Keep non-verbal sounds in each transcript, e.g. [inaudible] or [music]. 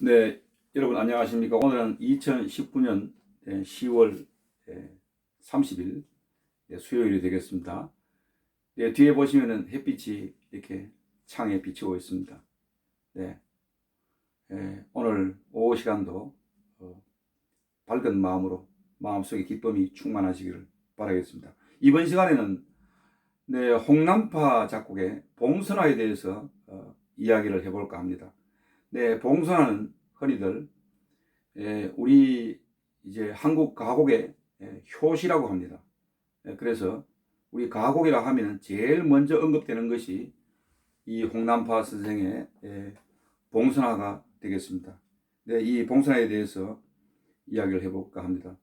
네, 여러분 안녕하십니까? 오늘은 2019년 10월 30일 수요일이 되겠습니다. 네, 뒤에 보시면은 햇빛이 이렇게 창에 비치고 있습니다. 네, 예, 오늘 오후 시간도 어, 밝은 마음으로 마음속에 기쁨이 충만하시기를 바라겠습니다. 이번 시간에는 네, 홍남파 작곡의 봉선화에 대해서 어, 이야기를 해볼까 합니다. 네, 봉선화는 흔히들 예, 우리 이제 한국 가곡의 예, 효시라고 합니다. 예, 그래서 우리 가곡이라 하면 제일 먼저 언급되는 것이 이 홍남파 선생의 예, 봉선화가 되겠습니다. 네, 이 봉선화에 대해서 이야기를 해볼까 합니다.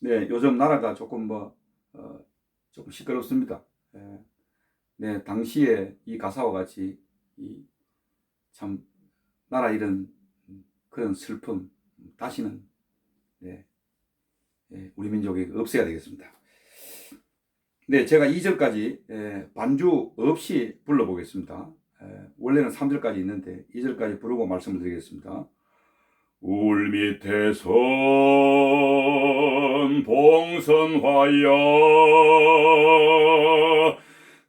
네, 요즘 나라가 조금 뭐 어, 조금 시끄럽습니다. 예, 네, 당시에 이 가사와 같이 이 참 나라 이런 그런 슬픔 다시는 네, 예, 우리 민족에 없애야 되겠습니다. 네, 제가 2절까지 예, 반주 없이 불러보겠습니다. 예, 원래는 3절까지 있는데 2절까지 부르고 말씀을 드리겠습니다. 울 밑에 선 봉선화야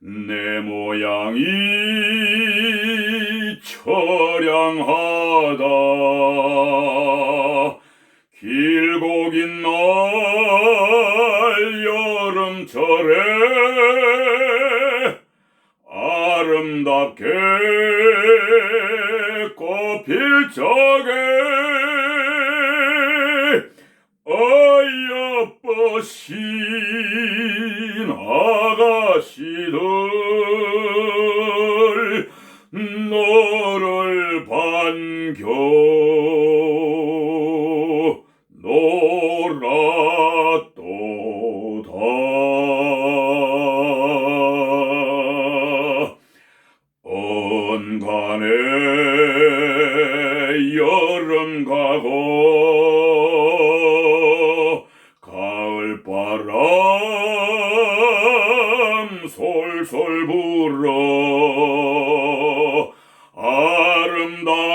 내 모양이 처량하다. 길고 긴 날 여름철에 아름답게 꽃필 적에 어여쁘신 아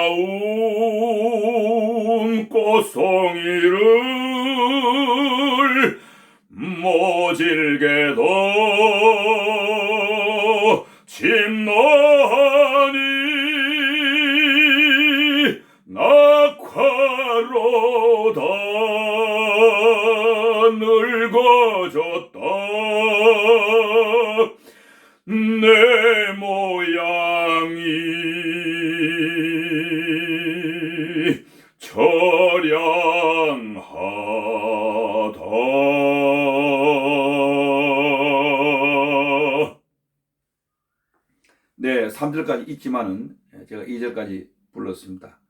3절까지 있지만은 예, 제가 2절까지 불렀습니다.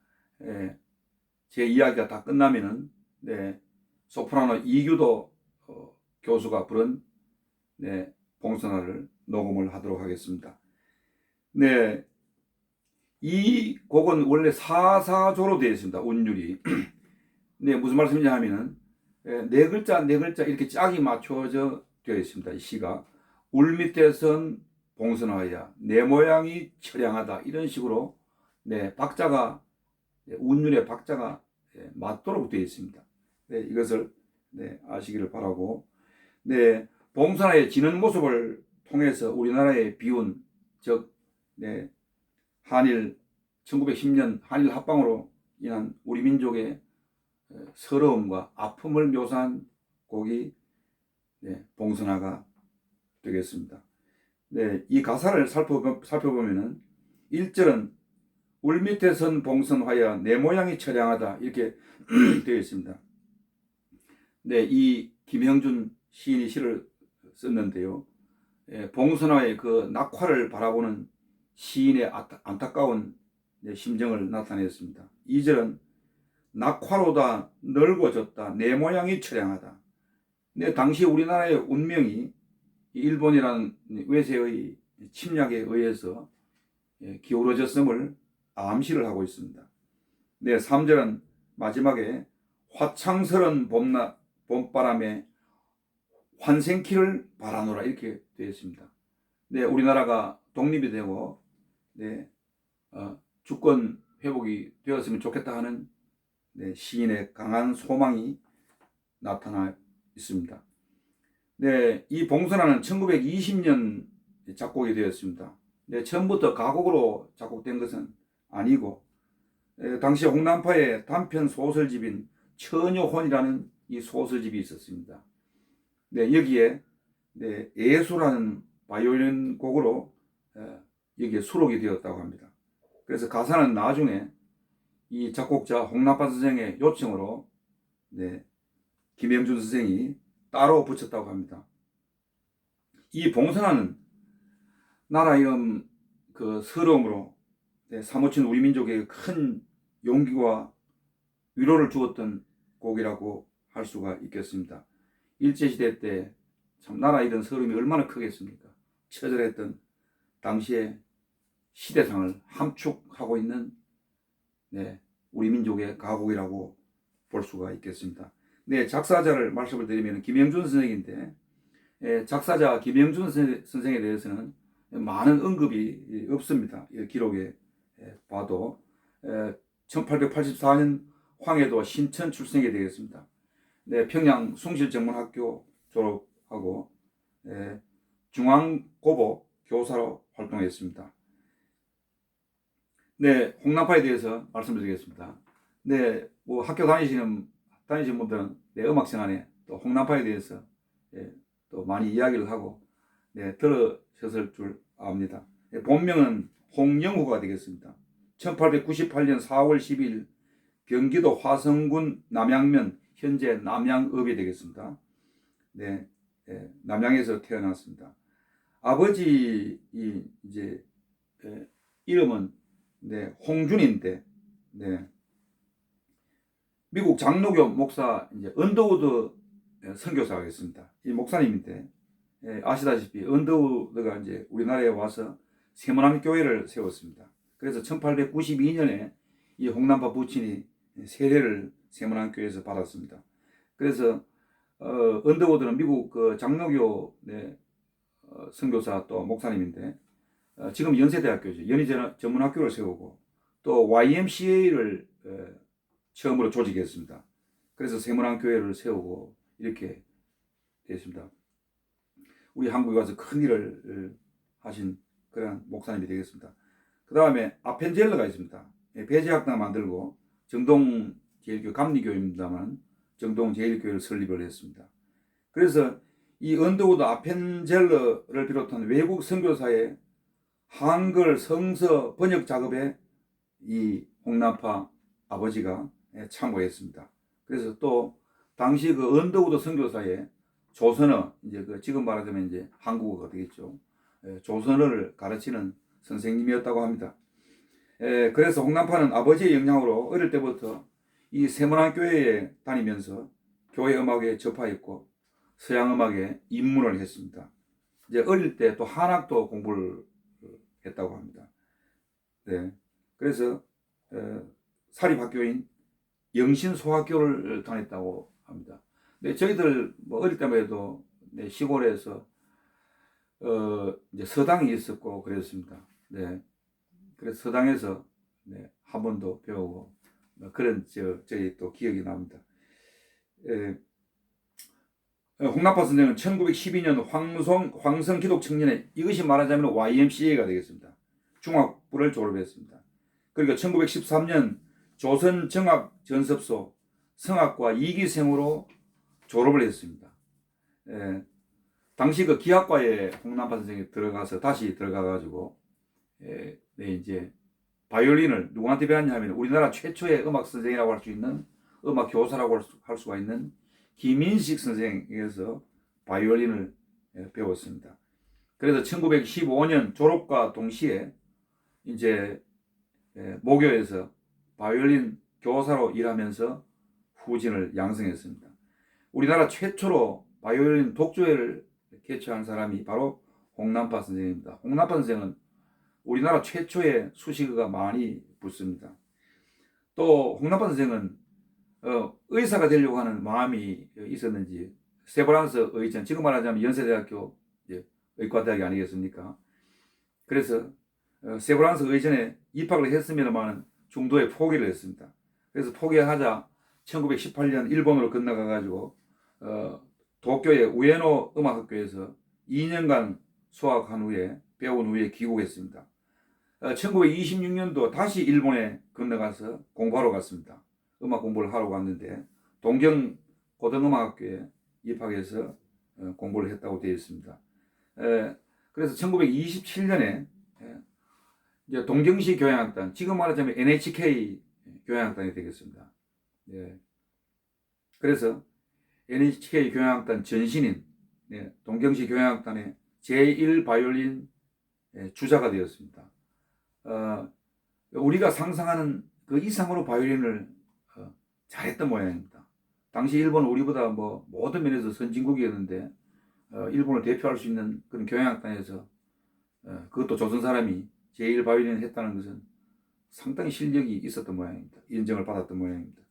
예, 제 이야기가 다 끝나면은 네, 소프라노 이규도 어, 교수가 부른 네, 봉선화를 녹음을 하도록 하겠습니다. 네, 이 곡은 원래 사사조로 되어 있습니다. 운율이. [clears throat] 네, 무슨 말씀이냐 하면은 예, 네 글자 네 글자 이렇게 짝이 맞춰져 되어 있습니다. 이 시가 울 밑에 선 봉선화야 내 모양이 처량하다 이런 식으로 네 박자가 네, 운율의 박자가 네, 맞도록 되어 있습니다. 네, 이것을 네, 아시기를 바라고 네 봉선화의 지는 모습을 통해서 우리나라의 비운 즉 네, 한일 1910년 한일 합방으로 인한 우리 민족의 에, 서러움과 아픔을 묘사한 곡이 네, 봉선화가 되겠습니다. 네, 이 가사를 살펴보, 살펴보면은 1절은 울 밑에 선 봉선화야 내 모양이 처량하다 이렇게 [clears throat] 되어 있습니다. 네, 이 김형준 시인이 시를 썼는데요. 예, 봉선화의 그 낙화를 바라보는 시인의 안타까운 네, 심정을 나타냈습니다. 2절은 낙화로다 넓어졌다 내 모양이 처량하다. 네, 당시 우리나라의 운명이 이 일본이라는 외세의 침략에 의해서 예, 기울어졌음을 암시를 하고 있습니다. 네, 3절은 마지막에 화창스런 봄나, 봄바람에 환생키를 바라노라 이렇게 되어 있습니다. 네, 우리나라가 독립이 되고 네, 어, 주권 회복이 되었으면 좋겠다 하는 네, 시인의 강한 소망이 나타나 있습니다. 네, 이 봉선화는 1920년 작곡이 되었습니다. 네, 처음부터 가곡으로 작곡된 것은 아니고 에, 당시 홍남파의 단편 소설집인 처녀혼이라는 이 소설집이 있었습니다. 네, 여기에 네, 예수라는 바이올린 곡으로 에, 여기에 수록이 되었다고 합니다. 그래서 가사는 나중에 이 작곡자 홍남파 선생의 요청으로 네, 김영준 선생이 따로 붙였다고 합니다. 이 봉선화는 나라 이름 그 서러움으로 네, 사무친 우리 민족에게 큰 용기와 위로를 주었던 곡이라고 할 수가 있겠습니다. 일제시대 때 참 나라 잃은 서름이 얼마나 크겠습니까? 처절했던 당시의 시대상을 함축하고 있는 네, 우리 민족의 가곡이라고 볼 수가 있겠습니다. 네, 작사자를 말씀을 드리면 김영준 선생인데 예, 작사자 김영준 선- 선생에 대해서는 많은 언급이 없습니다. 이 기록에 예, 봐도 1884년 황해도 신천 출생이 되겠습니다. 네, 평양 숭실전문학교 졸업하고 예, 중앙고보 교사로 활동했습니다. 네, 홍남파에 대해서 말씀드리겠습니다. 네, 뭐 학교 다니시는 다니시는 분들은 네, 음악 시간에 또 홍남파에 대해서 예, 또 많이 이야기를 하고 네, 들으셨을 줄 압니다. 예, 본명은 홍영호가 되겠습니다. 1898년 4월 10일 경기도 화성군 남양면 현재 남양읍이 되겠습니다. 네, 예, 남양에서 태어났습니다. 아버지 이 이제 예, 이름은 네, 홍준인데 네. 미국 장로교 목사 이제 언더우드 선교사겠습니다. 이 목사님인데 예, 아시다시피 언더우드가 이제 우리나라에 와서 세문안 교회를 세웠습니다. 그래서 1892년에 이 홍남파 부친이 세례를 세문안 교회에서 받았습니다. 그래서 어, 언더우드는 미국 그 장로교 네, 어, 선교사 또 목사님인데 어, 지금 연세대학교죠. 연희 전- 전문학교를 세우고 또 YMCA를 처음으로 조직했습니다. 그래서 세문안 교회를 세우고 이렇게 됐습니다. 우리 한국에 와서 큰 일을 어, 하신 그런 목사님이 되겠습니다. 그 다음에 아펜젤러가 있습니다. 예, 배제학당 만들고 정동 제일교 감리교입니다만 정동 제일교회를 설립을 했습니다. 그래서 이 언더우드 아펜젤러를 비롯한 외국 선교사의 한글 성서 번역 작업에 이 홍남파 아버지가 예, 참고했습니다. 그래서 또 당시 그 언더우드 선교사의 조선어 이제 그 지금 말하자면 이제 한국어가 되겠죠. 예, 조선어를 가르치는 선생님이었다고 합니다. 예, 그래서 홍남파는 아버지의 영향으로 어릴 때부터 이 세문안 교회에 다니면서 교회 음악에 접하였고 서양 음악에 입문을 했습니다. 이제 어릴 때 또 한학도 공부를 했다고 합니다. 네, 그래서 어, 사립학교인 영신 소학교를 다녔다고 합니다. 네, 저희들 뭐 어릴 때만 해도 네, 시골에서 어, 이제 서당이 있었고 그랬습니다. 네, 그래서 서당에서 네, 한 번도 배우고 뭐 그런 저 저희 또 기억이 납니다. 에, 어, 홍남파 선생은 1912년 황성 황성 기독 청년회 이것이 말하자면 YMCA가 되겠습니다. 중학부를 졸업했습니다. 그리고 1913년 조선 정학 전습소 성악과 2기생으로 졸업을 했습니다. 에, 당시 그 기악과에 홍남파 선생이 들어가서 다시 들어가 가지고 네, 이제 바이올린을 누구한테 배웠냐면 우리나라 최초의 음악 선생이라고 할 수 있는 음악 교사라고 할, 수, 할 수가 있는 김인식 선생에게서 바이올린을 예, 배웠습니다. 그래서 1915년 졸업과 동시에 이제 예, 모교에서 바이올린 교사로 일하면서 후진을 양성했습니다. 우리나라 최초로 바이올린 독주회를 개최한 사람이 바로 홍남파 선생입니다. 홍남파 선생은 우리나라 최초의 수식어가 많이 붙습니다. 또 홍남파 선생은 어, 의사가 되려고 하는 마음이 있었는지 세브란스 의전 지금 말하자면 연세대학교 이제 의과대학이 아니겠습니까? 그래서 어, 세브란스 의전에 입학을 했습니다만 중도에 포기를 했습니다. 그래서 포기하자 1918년 일본으로 건너가 가지고 어, 도쿄의 우에노 음악학교에서 2년간 수학한 후에 배운 후에 귀국했습니다. 어, 1926년도 다시 일본에 건너가서 공부하러 갔습니다. 음악 공부를 하러 갔는데 동경 고등음악학교에 입학해서 어, 공부를 했다고 되어 있습니다. 에, 그래서 1927년에 이제 동경시 교향악단, 지금 말하자면 NHK 교향악단이 되겠습니다. 예. 그래서 NHK 교향악단 전신인 예, 동경시 교향악단의 제1 바이올린 예, 주자가 되었습니다. 어, 우리가 상상하는 그 이상으로 바이올린을 어, 잘했던 모양입니다. 당시 일본은 우리보다 뭐 모든 면에서 선진국이었는데 어, 일본을 대표할 수 있는 그런 교향악단에서 어, 그것도 조선 사람이 제1 바이올린을 했다는 것은 상당히 실력이 있었던 모양입니다. 인정을 받았던 모양입니다.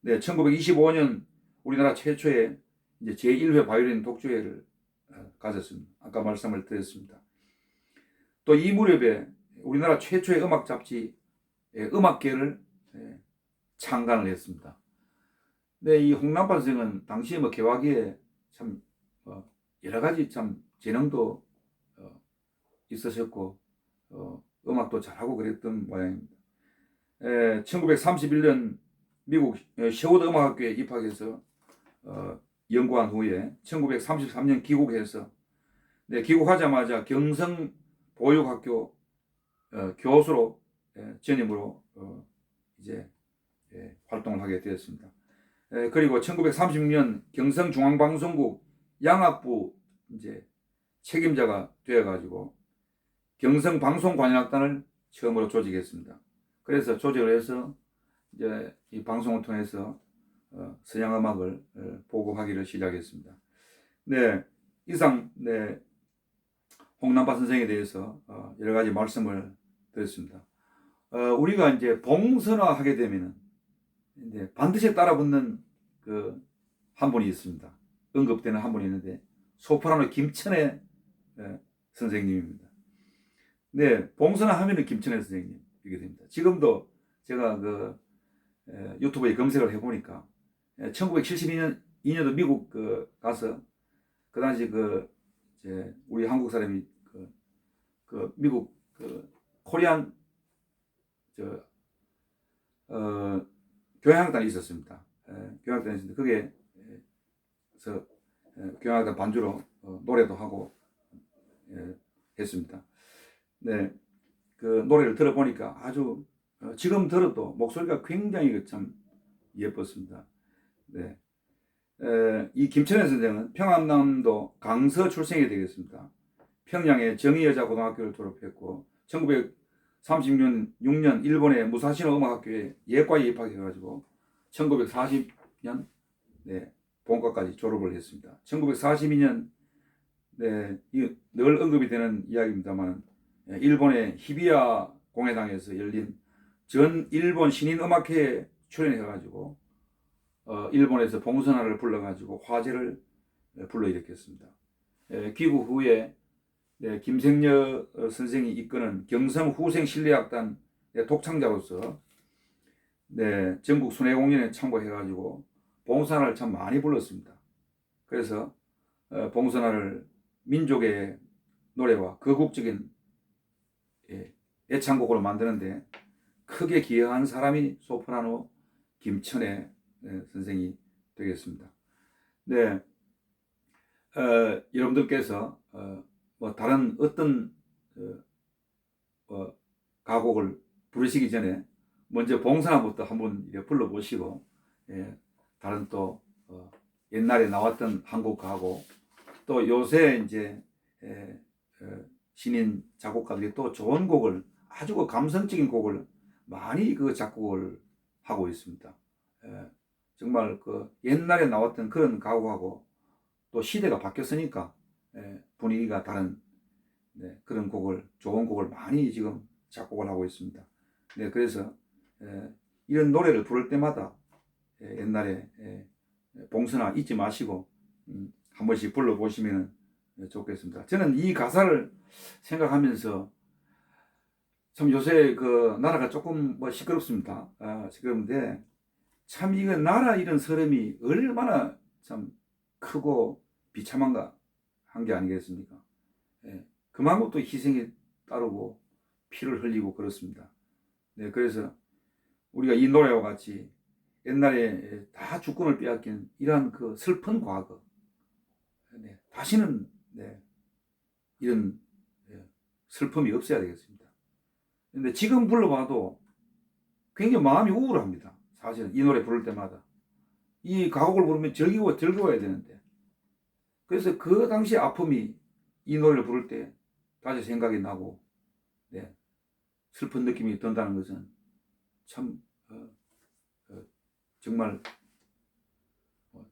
네, 1925년 우리나라 최초의 이제 제1회 바이올린 독주회를 어, 가졌습니다. 아까 말씀을 드렸습니다. 또 이 무렵에 우리나라 최초의 음악 잡지 예, 음악계를 예, 창간을 했습니다. 네, 이 홍남판 선생은 당시에 뭐 개화기에 참 어, 여러 가지 참 재능도 어, 있으셨고 어, 음악도 잘하고 그랬던 모양입니다. 에, 1931년 미국 어, 셰우드 음악학교에 입학해서 어, 연구한 후에 1933년 귀국해서 네, 귀국하자마자 경성 보육학교 어, 교수로 예, 전임으로 어, 이제 예, 활동을 하게 되었습니다. 에, 그리고 1936년 경성중앙방송국 양악부 이제 책임자가 되어가지고 경성 방송관현악단을 처음으로 조직했습니다. 그래서 조직을 해서 이제 이 방송을 통해서 어, 서양 음악을 어, 보급하기를 시작했습니다. 네, 이상 네 홍남파 선생에 대해서 어, 여러 가지 말씀을 드렸습니다. 어, 우리가 이제 봉선화하게 되면은 이제 반드시 따라붙는 그 한 분이 있습니다. 언급되는 한 분이 있는데 소프라노 김천애 예, 선생님입니다. 네, 봉선화 하면은 김천애 선생님 이게 됩니다. 지금도 제가 그 에, 유튜브에 검색을 해보니까 1972년 2년도 미국 그 가서 그 당시 그 이제 우리 한국 사람이 그, 그 미국 그 코리안 저 어, 교향악단이 있었습니다. 에, 교향악단이 있었는데 그게 에, 서 에, 교향악단 반주로 어, 노래도 하고 예, 했습니다. 네, 그 노래를 들어보니까 아주 어, 지금 들어도 목소리가 굉장히 그참 예뻤습니다. 네. 에, 이 김천혜 선생은 평안남도 강서 출생이 되겠습니다. 평양의 정의여자고등학교를 졸업했고 1936년 6년 일본의 무사시노 음악학교에 예과에 입학해가지고 1940년 네, 본과까지 졸업을 했습니다. 1942년 네, 이늘 언급이 되는 이야기입니다만 예, 일본의 히비야 공회당에서 열린 전 일본 신인 음악회에 출연해가지고 어, 일본에서 봉선화를 불러가지고 화제를 에, 불러일으켰습니다. 에, 귀국 후에 네, 김생녀 어, 선생이 이끄는 경성 후생 실내악단 의 독창자로서 네, 전국 순회 공연에 참고해가지고 봉선화를 참 많이 불렀습니다. 그래서 어, 봉선화를 민족의 노래와 거국적인 예, 애창곡으로 만드는데 크게 기여한 사람이 소프라노 김천애 네, 선생이 되겠습니다. 네, 어, 여러분들께서 어, 뭐 다른 어떤 어, 어, 가곡을 부르시기 전에 먼저 봉사부터 한번 불러보시고 예, 다른 또 어, 옛날에 나왔던 한국 가곡 또 요새 이제 에, 어, 신인 작곡가들이 또 좋은 곡을 아주 그 감성적인 곡을 많이 그 작곡을 하고 있습니다. 에, 정말 그 옛날에 나왔던 그런 가곡하고 또 시대가 바뀌었으니까 에, 분위기가 다른 네, 그런 곡을 좋은 곡을 많이 지금 작곡을 하고 있습니다. 네, 그래서 에, 이런 노래를 부를 때마다 에, 옛날에 에, 봉선아 잊지 마시고 음, 한 번씩 불러보시면 좋겠습니다. 저는 이 가사를 생각하면서 참 요새 그 나라가 조금 뭐 시끄럽습니다. 아, 시끄러운데 참 이거 나라 이런 서름이 얼마나 참 크고 비참한가 한 게 아니겠습니까? 예, 그만큼 또 희생이 따르고 피를 흘리고 그렇습니다. 네, 그래서 우리가 이 노래와 같이 옛날에 다 주권을 빼앗긴 이러한 그 슬픈 과거, 네, 다시는 네, 이런 네, 슬픔이 없어야 되겠습니다. 근데 지금 불러봐도 굉장히 마음이 우울합니다. 사실은 이 노래 부를 때마다 이 가곡을 부르면 즐기고 즐거워야 되는데 그래서 그 당시 아픔이 이 노래를 부를 때 다시 생각이 나고 네, 슬픈 느낌이 든다는 것은 참 어, 어, 정말 어,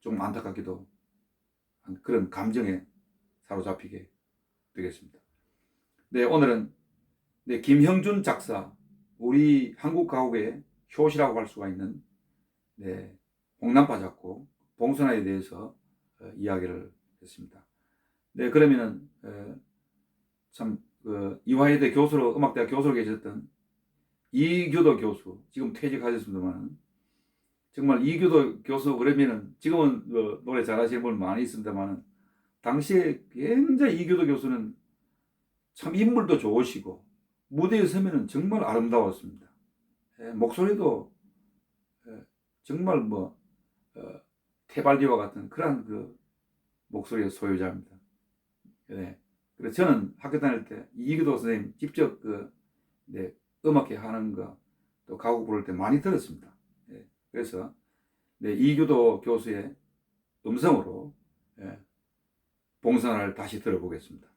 좀 안타깝기도 한 그런 감정에 사로잡히게 되겠습니다. 네, 오늘은 네, 김형준 작사, 우리 한국 가곡의 효시라고 할 수가 있는 네, 홍남파 작곡 봉선화에 대해서 어, 이야기를 했습니다. 네, 그러면은 어, 참 그, 이화여대 교수로 음악대학 교수로 계셨던 이규도 교수 지금 퇴직하셨습니다만 정말 이규도 교수 그러면은 지금은 그 노래 잘하시는 분 많이 있습니다만은 당시에 굉장히 이규도 교수는 참 인물도 좋으시고 무대에 서면은 정말 아름다웠습니다. 예, 목소리도 예, 정말 뭐 어, 테발디와 같은 그러한 그 목소리의 소유자입니다. 네. 그래서 저는 학교 다닐 때 이기도 선생님 직접 그 네, 음악회 하는 거 또 가곡 부를 때 많이 들었습니다. 예, 그래서 네, 이규도 교수의 음성으로 예, 봉선화를 다시 들어보겠습니다.